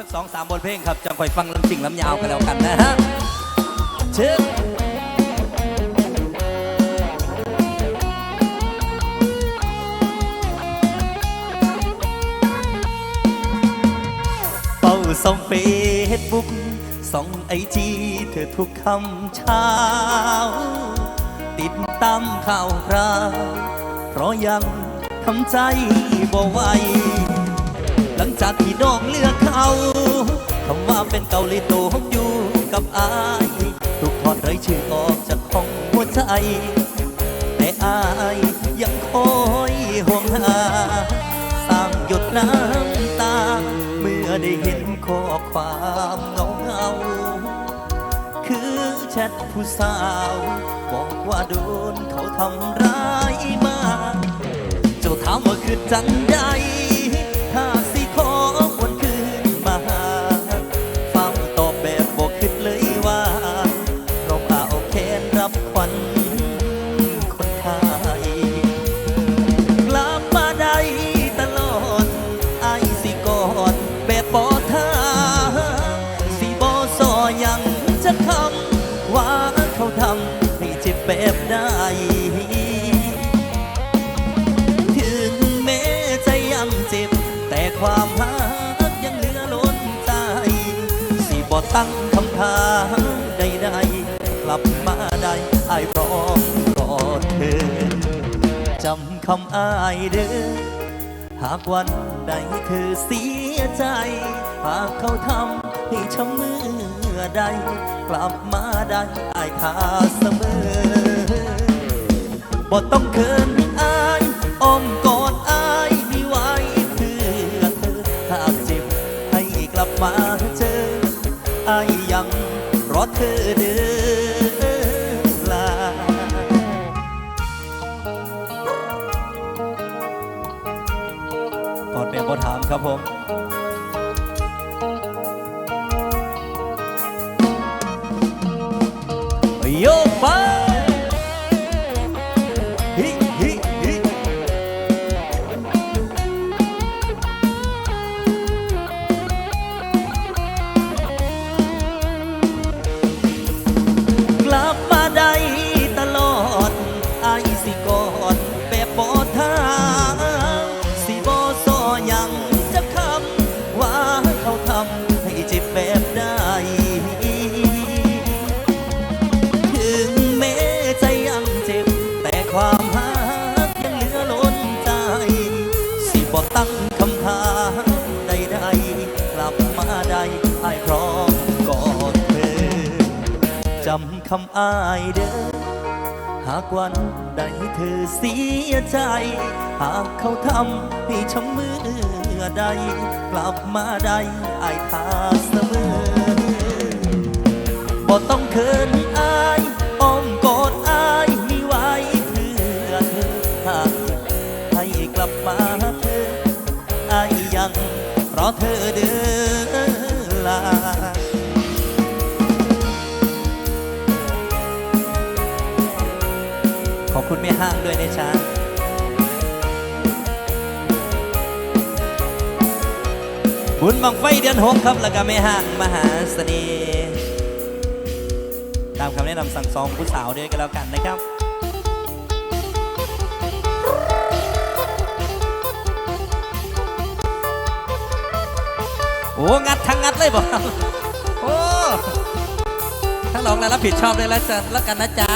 สักสองสามบทเพลงครับจะคอยฟังลำจริงลำยาวกันแล้วกันนะฮะเชิญเฝ้าส่องเฟซบุ๊กส่องไอจีเธอทุกคำเช้า ติดตามข่าวคราวเพราะยังทำใจบ่ไหว จากที่น้องเลือกเขาคำว่าเป็นเกาหลีโตกอยู่กับอายถูกถอดเลยชื่อออกจากห้องหัวใจ แต่อายยังคอยห่วงหา สร้างหยดน้ำตา เมื่อได้เห็นข้อความเงาเงาคือแชทผู้สาว บอกว่าโดนเขาทำร้ายมา เจ้าถามว่าคือจังใด บ่ตั้งคำถามใดๆกลับมาได้อายพร้อมกอดเธอจำคำอายเด้อหากวันใดเธอเสียใจ หากเขาทำให้ช้ำเมื่อใด กลับมาได้อายทาเสมอบ่ต้องเขินอายอ้อม ธอเด้อลากอดแบบบทถามครับผมำคำอายเด้อ หากวันใดเธอเสียใจ หากเขาทำให้ช้ำมือใด กลับมาได้อายทาเสมอบ่ต้องเขินอายอ้อมกอดอายมีไว้เพื่อเธอ หากให้กลับมาเธออายยังรอเธอเด้อ คุณแม่ห้างด้วยนะจ๊ะบุญบังไฟเดือนหกครับ แล้วก็แม่ห้างมหาเสน่ห์ตามคำแนะนำสั่งสองผู้สาวด้วยกันแล้วกันนะครับโอ้งัดทั้งงัดเลยบอกโอ้ถ้าลองแล้วรับผิดชอบเลยแล้วจะแล้วกันนะจ๊ะ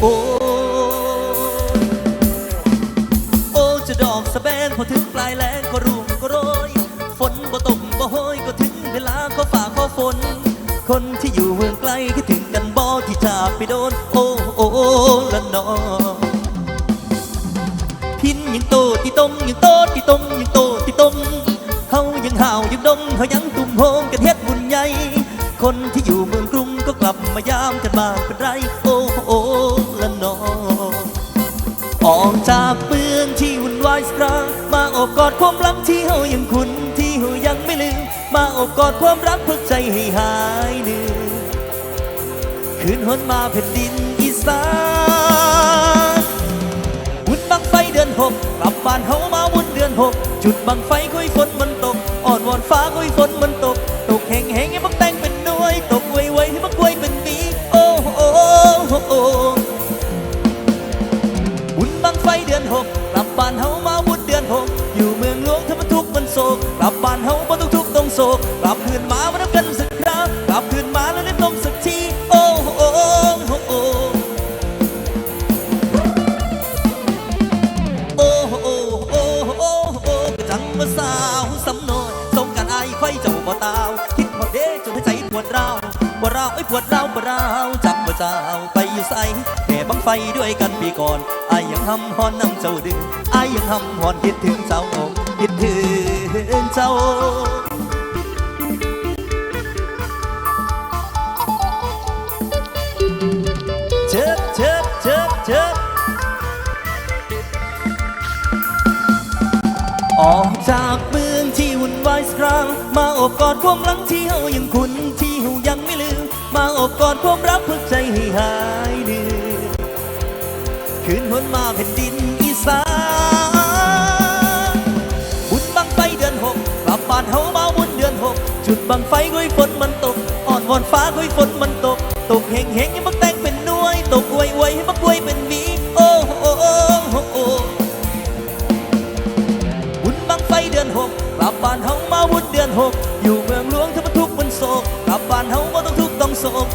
โอ้โอ้จะดอกสะแบงพอถึงปลายแรงก็รุ่งก็โรย ฝนบ่ตกบ่ห้อยก็ถึงเวลาก็ฝ่าก็ฝน คนที่อยู่เมืองไกลคิดถึงกันบ่ที่จากไปโดน โอ้โอ้ละนอพินยังโตที่ต้มยังโตที่ต้มยังโตที่ต้มเฮายังห่าวยังดงเฮายังตุ่มโฮมกันเฮ็ดบุญใหญ่คนที่อยู่เมืองกรุงก็กลับมายามกันมาเป็นไร จากเมืองที่วุ่นวายสตรามาอบกอดความรักที่เฮายังคุ้นที่เฮายังไม่ลืม มาอบกอดความรักเพื่อใจให้หายเหนื่อยคืนหนมาแผ่นดินอีสานวุ่นบังไฟเดือนหกกลับบ้านเฮามาวุ่นเดือนหกจุดบังไฟค่อยฝนมันตกอ่อนวอนฟ้าค่อยฝนมันตก บ้านเฮาบ่ต้องทุกข์ต้องโศกกลับคืนมามานับกันสักคราวกลับคืนมาแล้วเล่นลงสักทีโอ้โหโอ้โหโอ้โหโอ้โหโอ้โหจังว่าสาวสำน้อยสงกันไอ้ไข่เจ้าบ่ตาวคิดพอเด้จนใจปวดร้าวปวดร้าวไอ้ปวดร้าวปวดร้าวจับว่าเจ้าไปอยู่ไสแห่บังไฟด้วยกันปีก่อนไอ้ยังทำฮอนน้ำเจ้าดึงอ้ยังทำฮอนคิดถึงเจ้าอ้ คิดถึงเจ้าออกจากเมืองที่วุ่นวายสครั้งมาอบกอดความหลังที่เฮายังคุณที่เฮายังไม่ลืม มาอบกอดความรักเพื่อใจให้หายเหนื่อยคืนหนมาแผ่นดินานเฮาเมาบุญเดือนหกจุดบังไฟก้อยฝนมันตกอ่อนวอนฟ้าก้อยฝนมันตก ตกเฮงเฮงให้มักแตงเป็นน้วย ตกอวยอวยให้มักอวยเป็นวีโอ้โอ้โอ้บุญบังไฟเดือนหกกลับบ้านเฮามาบุญเดือนหกอยู่เมืองหลวงถ้ามันทุกข์มันโศกกลับบ้านเฮาบ่ต้องทุกข์ต้องโศก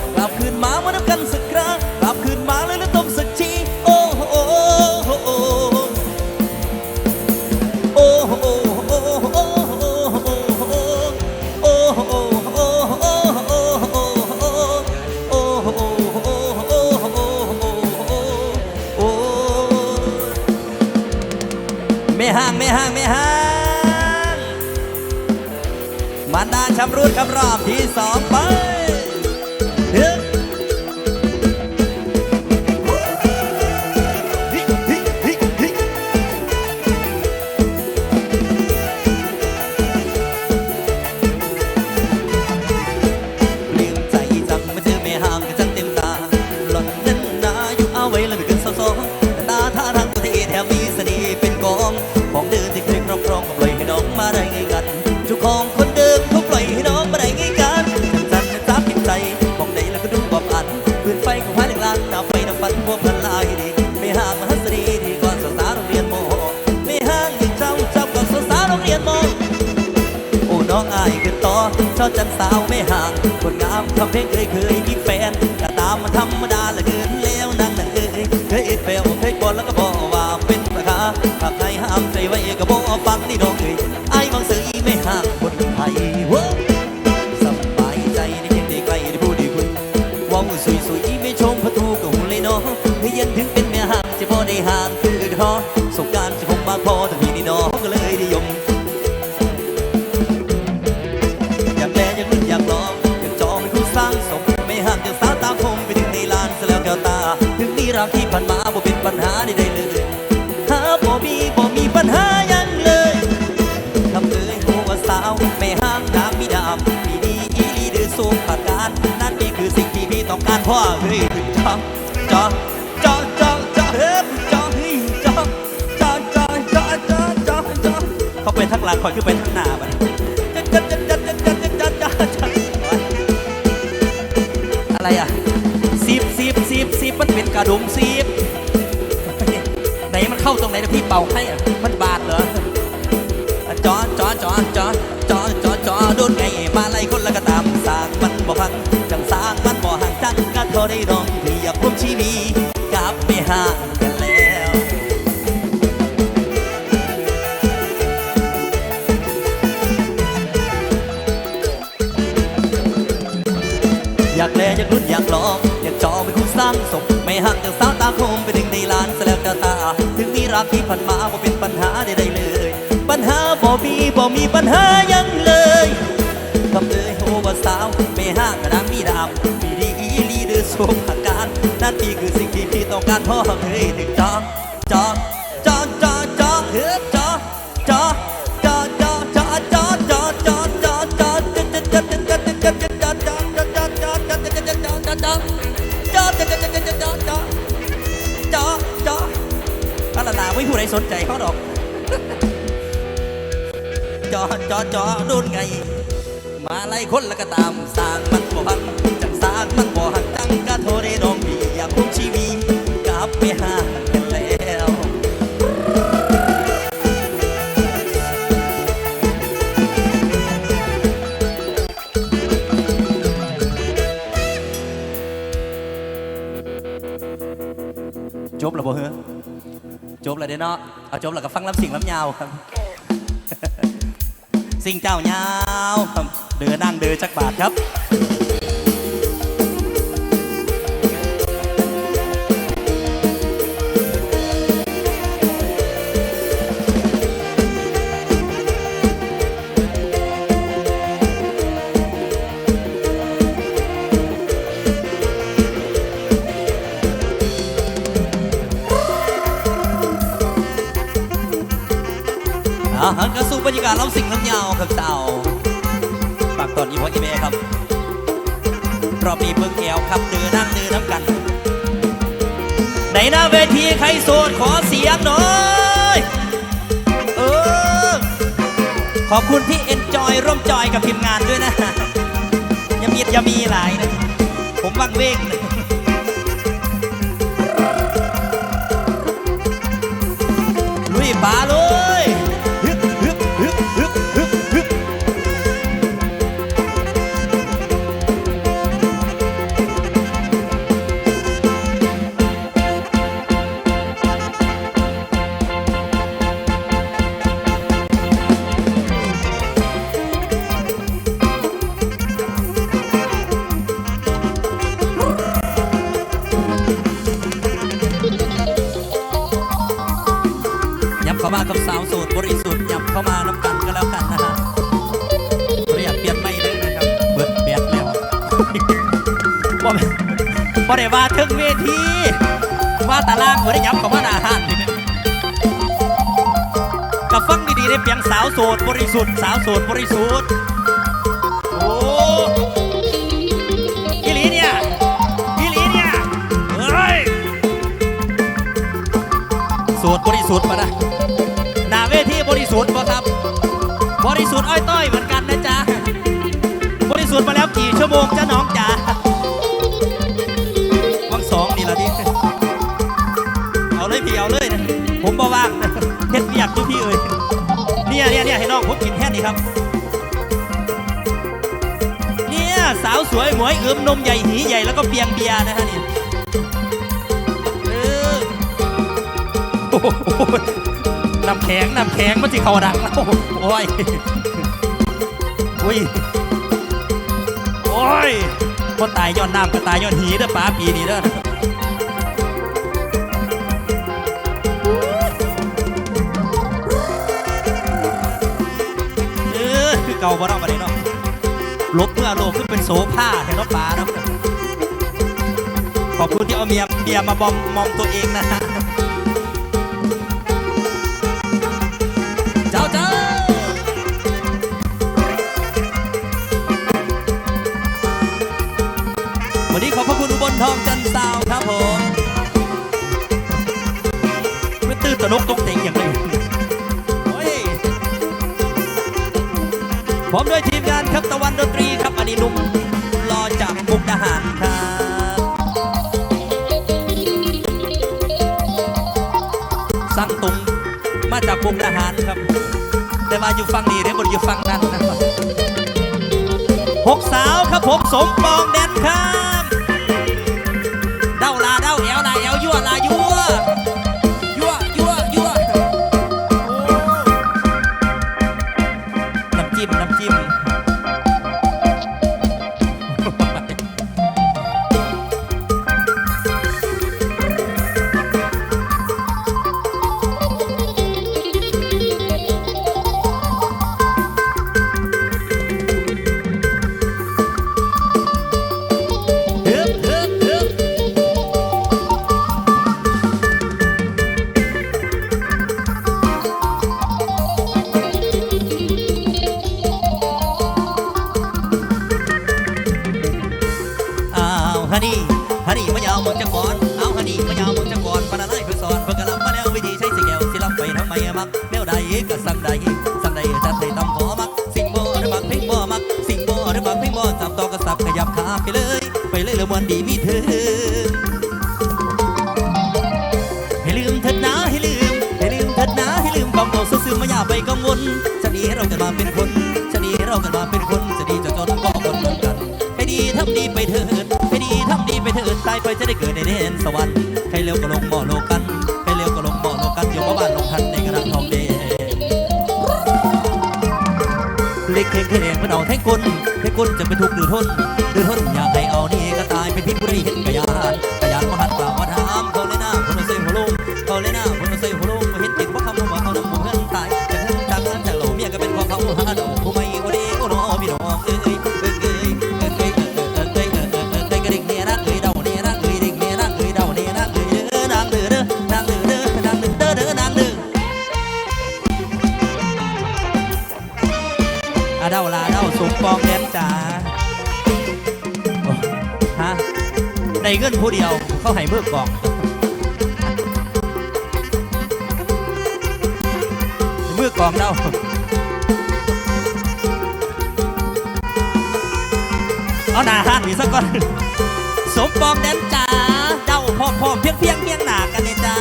ทั้งหลังคอยขึ้นไปทั้งหน้าบ้าจัดจัดจัดจัดจัดจัดจัดจัดจัดอะไรอะสิบสิบสิบสิบมันเป็นกระดุมสิบไหนมันเข้าตรงไหนนะพี่เป่าให้อะมันบาดเหรอจอจอจอจอจอจอจอโดนไงมาไล่คนละก็ตามสางมันบ่พังจังสางมันบ่ห่างจังกันเท่าได้ดองเทียบพุ่มชีนีกลับไปหาากที่ผ่านมาบ่เป็นปัญหาใดๆเลย ปัญหาบ่มีบ่มีปัญหายังเลยคำเอ่ยโหว่าสาวไม่ห้ากระดังมีดาบมีดีอีลีเดอร์สมอาการนั่นอีคือสิ่งที่พี่ต้องการพ่อเคยถึงจองจอง ดสนใจเขาดอก จอจอจอดุนไง มาไล่คนแล้วก็ตามสร้างมันบ่หักจังสร้างมันบ่หักจังกะโทรได้น้องพี่อยากคุมชีวิตกลับไปหา เนาะเอาจบแล้วก็ฟังลำสิ่งลำยาวครับ สิ่งเจ้ายาวครับเดือนั่งเดือจักบาทครับ อาหารกระสู่บรรยากาศล้ำสิ่งล้ำยาวครับเจ้าฝากตอนนี้พ่ออีเมครับ รอบนี้เพิ่งแก้วครับเดือนั่งเดือน้ำกัน ในหน้าเวทีใครโสดขอเสียงหน่อยเออขอบคุณที่เอ็นจอยร่วมจอยกับทีมงานด้วยนะอย่ามีอย่ามีหลายนะ ผมวังเวงนะลุยป่าเลย บ่ได้ว่าถึงเวทีว่าตารางบ่ได้ยับเข้ามาหน้าห้านกับฟังดีๆได้เพียงสาวโสดบริสุทธิ์สาวโสดบริสุทธิ์โอ้อีหลีเนี่ยอีหลีเนี่ยเฮ้ยโสดบริสุทธิ์มานะหน้าเวทีบริสุทธิ์ป่ะครับ บริสุทธิ์อ้อยต้อยเหมือนกันนะจ๊ะบริสุทธิ์มาแล้วกี่ชั่วโมงจ้าน้อ ครับ เนี่ยสาวสวยหมวยเอื้อมนมใหญ่หีใหญ่แล้วก็เปียงเบียนะฮะนี่เออโอ้โหน้ำแข็งน้ำแข็งมันจะเขาดังแล้วโอ้ยอุ้ยโอ้ยคนตายย้อนน้ำก็ตายย้อนหีเด้อป้าปีนี้เด้อ เก่าบ่เนาะบัดนี้เนาะลบเมื่อโลกขึ้นเป็นโสผ้าแห็นเนาะป้าเนาะขอบคุณที่เอาเมียเมียมาบอมมอมตัวเองนะฮะ พร้อมด้วยทีมงานครับตะวันดนตรีครับอันนี้หนุ่มรอจากมุกดาหารครับสั่งตุงมาจากมุกดาหารครับ แต่มาอยู่ฟังนี้ได้หมดอยู่ฟังนั้นนะครับหกสาวครับผมสมปองแดนครับ นี่มายาวมึงจะก่อนเอาฮันนี่มายาวมึงจะก่อนปานาไล่เพื่อสอนเพื่อกระลำมาแล้ววิธีใช้สิแก้วสิลำไปทำไมมักแนวใดก็สั่งใดสั่งใดจัดใดตำขอมัก สิ่งบ่หรือมักเพ่งบ่มัก สิ่งบ่หรือมักเพ่งบ่สับต่อก็สับขยับขาไปเลย ไปเลยล้วมันดีมีเธอ ให้ลืมเถิดนะให้ลืม ให้ลืมเถิดนะให้ลืมความเก่าซึมๆมาอย่าไปกัายไปจะได้เกิดในเดนสวรรค์ใครเร็วก็ลงหม้อโลกันใครเร็วก็ลงหม้อโลกันโยมบ้านลงทันในกระดังทองแดงเล็กเข่งเข่งมันเอาแท่งกลแท่งกลจะไปถูกหรือทนหรือทนอยากให้เอานี่ก็ตายเป็นพิษบุรีเห็นกระยานกระยานมาหัน เงินผู้เดียวเขาให้เมือกองเมือกองเดาเอาหน้าห้านนี่สักก่อนสมปองแดนจ๋าเดาพร้อพร้อเพียงเพียงเพียงหนากันเลยจ้า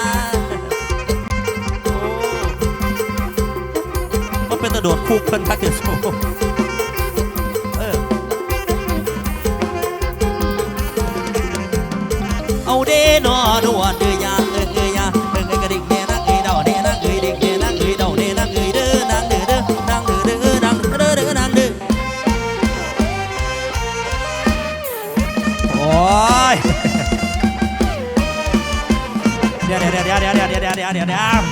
โอ้มันเป็นตะโดดคุกเพิ่นพักเกิดโซ เอาดนอดวนเดือยาเอ้ยเอ้ยยาเอ้ยเอ้ยกระดิ่งเดนักเอ้ยเดาเดนักเอ้ยดิ่งเดนักเอ้ยเดาเดนักเอ้ยเด้อนางเด้อเด้อนางเด้อเด้อนางเด้อเด้อนางเด้อโอ้ยเดี๋ยวเดี๋ยวเดี๋ยวเดี๋ยวเดี๋ยวเดี๋ยวเดี๋ยวเดี๋ยวเดี๋ยว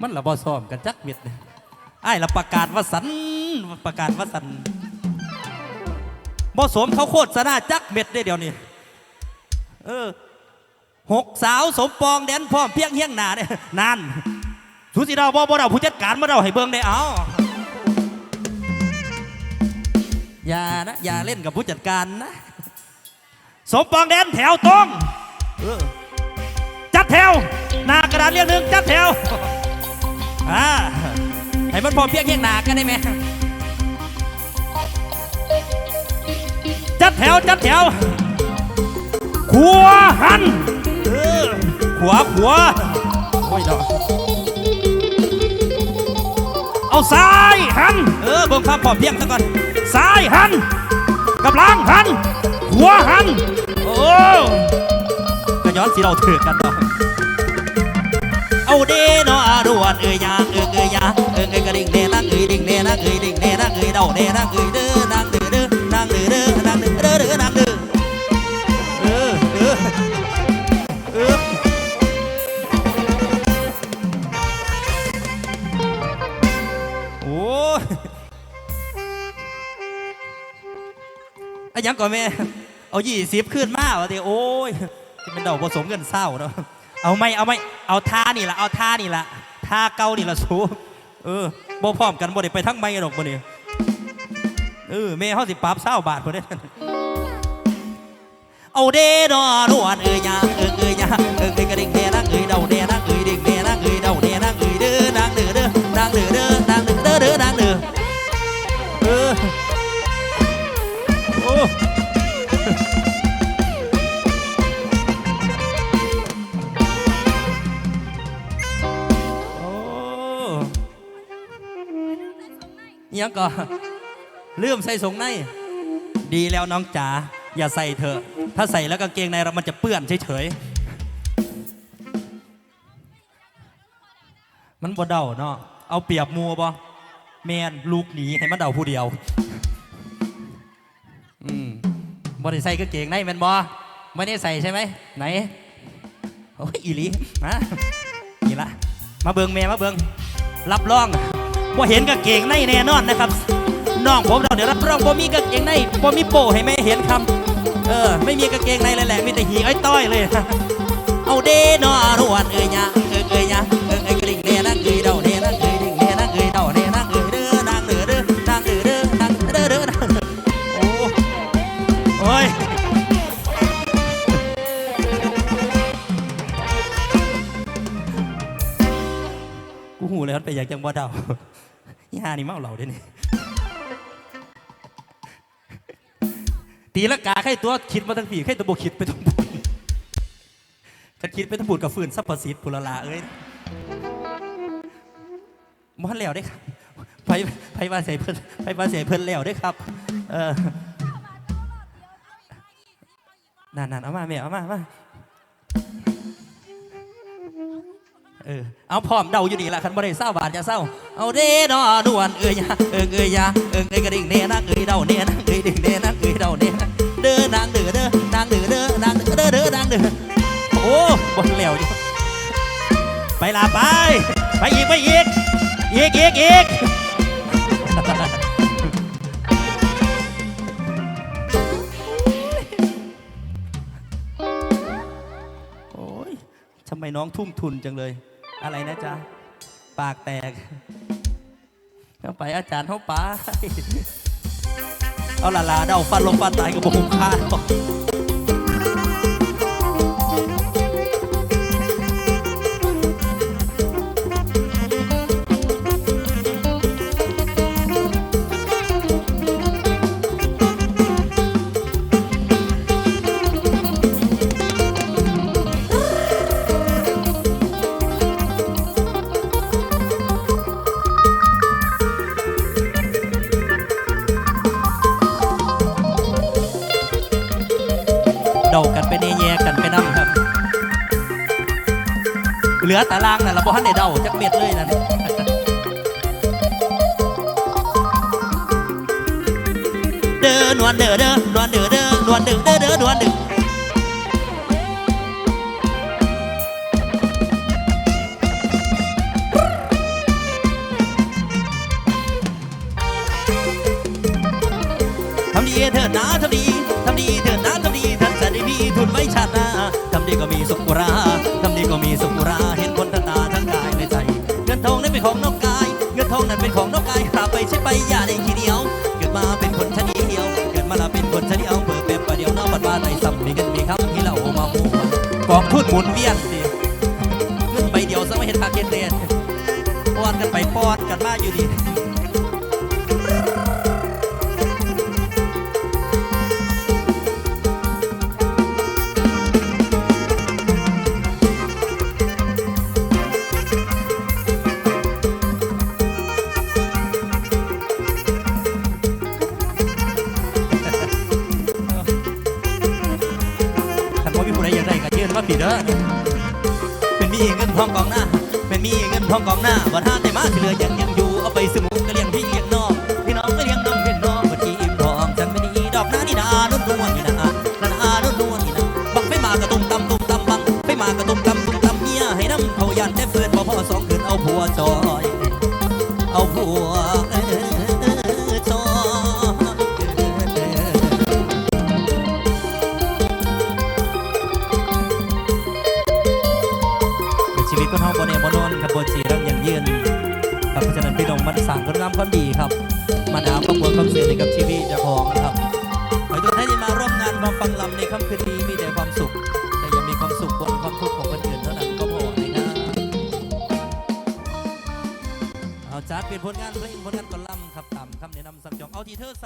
มันละบ่ซ้อมกันจักเม็ดเนี่ยไอ้ละประกาศว่าสันประกาศว่าสัน บ่สมเขาโคตรสนาจักเม็ดได้เดี๋ยวนี้ เออหกสาวสมปองแดนพร้อมเพียงเฮียงหนาเนี่ยนานสุสิเราบ่บ่เราผู้จัดการมาเราให้เบิ่งได้เอาอย่านะอย่าเล่นกับผู้จัดการนะ สมปองแดนแถวตรงเออจัดแถว หน้ากระดานเรียงหนึ่งจัดแถวอ่าให้มันพร้อมเพียงเฮียงหนากันได้ไหม จัดแถวจัดแถวขวาหันเออขวาขวาโอ้ยดอกเอาซ้ายหันเออเบิ่งความพร้อมเพรียงซะก่อนซ้ายหันกับหล้างหันขวาหันโอ้ก็ย้อนสีเราถือกันดอกเอาเดนออาดวนเอ้ยยาเอ้ยเอ้ยยาเอ้ยเอ้ยกระดิ่งเดนักเอ้ยดิ่งเดนักเอ้ยดิ่งเดนักเอ้ยเดาเดนักเอ้ยเด้อนางเด้อเด้อนางเด้อเด้อนาง เด้อเด้อเด้อนางเด้อเออเออเออโอ้ยอะยังก่อนแม่ เอายี่สิบขึ้นมาวะเดี๋ยวโอ้ยจะเป็นดอกผสมเงินเศร้าเนาะเอาไม่เอาไม่เอาท่านี่ละเอาท่านี่ละท่าเก่านี่ละสูเออบ่พร้อมกันบ่ได้ไปทั้งไม่ดอกบ่นี่ยเออแม่เฮาสิปรับเศร้าบาทบ่ได้ Âu đê đó luôn người nhà người ơi nhà. Ơi người cái đỉnh đê đang ơi đầu đê đang ơi đỉnh đê đang ơi đầu đê đang người đê đang đứa đê đang đứa đê đang đứa đê đứa đang đứa ยังก็ลืมใส่สงในดีแล้วน้องจ๋า อย่าใส่เถอะ ถ้าใส่แล้วกางเกงในเรามันจะเปื้อนเฉยๆมันบ่เดาเนาะเอาเปรียบมัวบ่แมนลูกหนีให้มันเดาผู้เดียว อืมบ่ได้ใส่กางเกงในแมนบ่ไม่ได้ใส่ใช่ไหมไหนโอ้ยอีลีมานี่ละมาเบิงแม่มาเบิงรับรองว่าเห็นกางเกงในแน่นอนนะครับน้องผมเราเดี๋ยวรับรองว่ามีกางเกงในว่ามีโปให้แม่เห็นคำ เออ ไม่มีกางเกงในเลยแหละมีแต่หีอ้อยต้อยเลย เอาเดนอรวดเอ้ยยะเอ้ยยะเอ้ยกระดิ่งเดนักเอ้ยเดาเดนักเอ้ยดิ่งเดนักเอ้ยเดาเดนักเอ้ยเด้อนางเด้อเด้อนางเด้อเด้อนางเด้อเด้อโอ้โอ้ยกูหูเลยครับไปอยากจังบ่เดาย่านี่เมาเหล่าเด้นี่ ตีละกาใครตัวคิดมาทั้งผีใครตัวบคิดไปทั้งบุญกันคิดไปทั้งบุญกับฟืนซับประสิทธิ์ปุรลาเอ้ยมันแล้วได้ครับไปไปมาใส่เพิ่นไปมาใส่เพิ่นแล้วได้ครับ เออนั่นนั่นเอามาแม่เอามาเอามา เออเอาพร้อมเดาอยู่นี่แหละคันบ่ได้เศร้าบาทจะเศร้าเอาเด้ดอนวลเอ้ยยาเอิงเอ้ยยาเอิงเอ้ยกระดิ่งเน่นักเอ้ยเดาเน่นักเอ้ยดิ่งเน่นักเอ้ยเดาเน่นักเด้อนางเด้อเด้อนางเด้อเด้อนางเด้อเด้อเด้อนางเด้อโอ้บนแล้วอยู่ไปลาไป ไปอีกไปอีกอีกอีกอีกโอ้ยทำไมน้องทุ่มทุนจังเลย อะไรนะจ๊ะ ปากแตกเข้าไปอาจารย์เข้าไป เอาละลาเดาฟันลงฟันตายกับบุ้งค่าหร ดากันไปเนแยกกันไปนั่งครับ เหลือตารางน่ะเราบอกให้เดาจักเม็ดเลยนั่นเด้อนวลเด้อเด้อนวลเด้อเด้อนวลเด้อเด้อเด้อนวลเด้อำดีก็มีสุขราทำดีก็มีสุขรา เห็นคนทั้งตาทั้งกายและใจ เงินทองนั้นเป็นของนอกกาย เงินทองนั้นเป็นของนอกกายหาไปใช้ไปอย่าได้ขี้เหนียว เกิดมาเป็นคนชะนีเดียว เกิดมาแล้วเป็นคนชะนีเอาเปิดแบบประเดียวน้าบัดมาในซ้ำมีเงินมีคำที่เราเอามาหมู่กองทุนหมุนเวียนสิเงินใบเดียวซะไม่เห็นคาเกนเดนป้อนกันไปป้อนกันมาอยู่ดี นี่นนุ่นนวลนี่นะนานานุ่นนวลนี่นะบังไฟมากระตุ้มตำตุ้มตำบังไฟมากระตุ้มตำตุ้มตำเมียให้น้ำเขายันแต่เฟื่อนบ่พอสองคืนเอาผัวจอย เอาผัวเออจอยชีวิตก็ท้องบนเนบนอนครับบนสีรังยังยืนครับเพราะฉะนั้นพี่น้องมันสั่งคุณงามความดีครับ เป็นผลงานเพลงผลงานกอลัมครับตามคำแนะนำสั่งจองเอาที่เธอสบายใจครับ